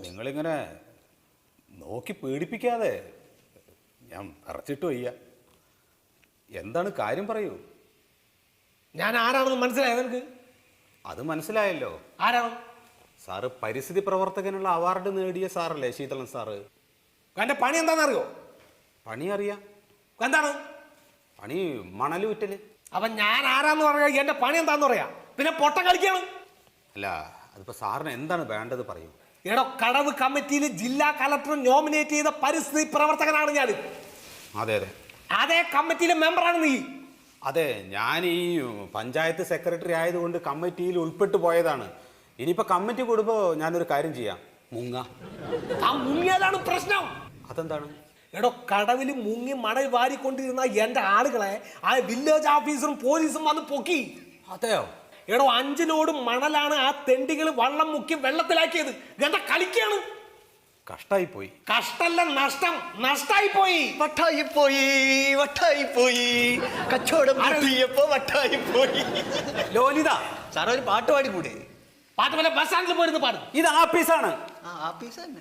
നിങ്ങളിങ്ങനെ നോക്കി പേടിപ്പിക്കാതെ ഞാൻ അറച്ചിട്ട് വയ്യ. എന്താണ് കാര്യം പറയൂ? ഞാൻ ആരാണെന്ന് മനസ്സിലായോ നിനക്ക്? അത് മനസ്സിലായല്ലോ. ആരാണ്? സാറ് പരിസ്ഥിതി പ്രവർത്തകനുള്ള അവാർഡ് നേടിയ സാറല്ലേ ശീതളൻ സാറ്? എന്റെ പണി എന്താണെന്ന് അറിയോ? പണി അറിയാം. എന്താണ്? പണി മണൽ വിറ്റൽ. അപ്പൊ ഞാൻ ആരാന്ന് പറയാ എന്റെ പണി എന്താന്ന് പറയാ? പിന്നെ പൊട്ട കളിക്കാണ്. അല്ല അതിപ്പോ സാറിന് എന്താണ് വേണ്ടത് പറയൂ. എടോ കടവ് കമ്മിറ്റിയിൽ ജില്ലാ കലക്ടർ നോമിനേറ്റ് ചെയ്ത പരിസ്ഥിതി പ്രവർത്തകനാണ് ഞാൻ അതെ അതെ. അതേ കമ്മിറ്റിയിലെ മെമ്പറാണ് നീ. അതെ ഞാൻ ഈ പഞ്ചായത്ത് സെക്രട്ടറി ആയതുകൊണ്ട് കമ്മിറ്റിയിൽ ഉൾപ്പെട്ടു പോയതാണ്. ഇനിയിപ്പോ കമ്മിറ്റി കൂടുമ്പോൾ ഞാനൊരു കാര്യം ചെയ്യാം. മുങ്ങ. ആ മുങ്ങിയതാണ് പ്രശ്നം. അതെന്താണ്? എടോ കടവിൽ മുങ്ങി മണൽ വാരിക്കൊണ്ടിരുന്ന എന്റെ ആളുകളെ ആ വില്ലേജ് ഓഫീസറും പോലീസും വന്ന് പൊക്കി. അതെയോ? എടോ അഞ്ചിലോടും ലോഡ് മണലാണ് ആ തെണ്ടികൾ വള്ളം മുക്കി വെള്ളത്തിലാക്കിയത്. എന്താ കളിക്കാണ്? കഷ്ടായി പോയി കഷ്ടല്ല നഷ്ടം. നഷ്ടായി പോയി വട്ടായി പോയി വട്ടായി പോയി കച്ചവടം പൊട്ടിയപ്പോ വട്ടായി പോയി ലോലിത. സാറേ ഒരു പാട്ട് പാടി കൂടെ. പാട്ട് പോലെ ബസ് സ്റ്റാൻഡിൽ പോയിരുന്നു പാടും. ഇത് ആപ്പീസാണ്. ആ ആപ്പീസ് തന്നെ